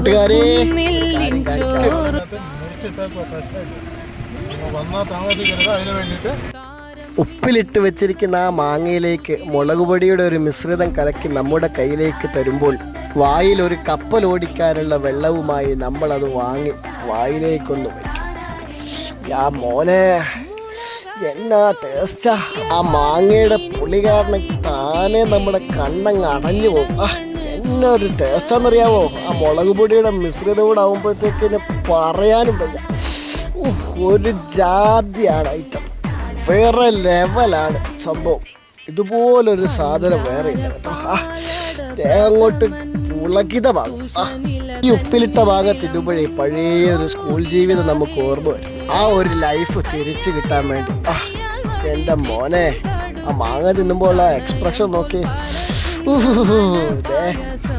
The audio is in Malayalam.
കൂട്ടുകാരെ. ഉപ്പിലിട്ട് വെച്ചിരിക്കുന്ന ആ മാങ്ങയിലേക്ക് മുളക് പൊടിയുടെ ഒരു മിശ്രിതം കലക്കി നമ്മുടെ കയ്യിലേക്ക് തരുമ്പോൾ വായിൽ ഒരു കപ്പൽ ഓടിക്കാനുള്ള വെള്ളവുമായി നമ്മളത് വാങ്ങി വായിലേക്കൊന്ന് വയ്ക്കും. ആ മോനെ എന്നാ ടേസ്റ്റാ ആ? മാങ്ങയുടെ പുളി കാരണം താനെ നമ്മുടെ കണ്ണങ്ങ് അടഞ്ഞു പോകും. ആ, ഒരു ടേസ്റ്റാന്നറിയാവോ ആ മുളക് പൊടിയുടെ മിശ്രിതം കൂടെ ആകുമ്പോഴത്തേക്കിന് പറയാനും പറ്റില്ല. ഒരു ജാതിയാണ് ഐറ്റം വേറെ ലെവലാണ് സംഭവം. ഇതുപോലൊരു സാധനം വേറെ ഇല്ല ദേ അങ്ങോട്ട് പുളകിതമാകും ഈ ഉപ്പിലിട്ട ഭാഗം തിന്നുമ്പോഴേ പഴയ ഒരു സ്കൂൾ ജീവിതം നമുക്ക് ഓർമ്മ വരും. ആ ഒരു ലൈഫ് തിരിച്ചു കിട്ടാൻ വേണ്ടി. എന്റെ മോനെ ആ മാങ്ങ തിന്നുമ്പോൾ ഉള്ള എക്സ്പ്രഷൻ നോക്കി Ooh.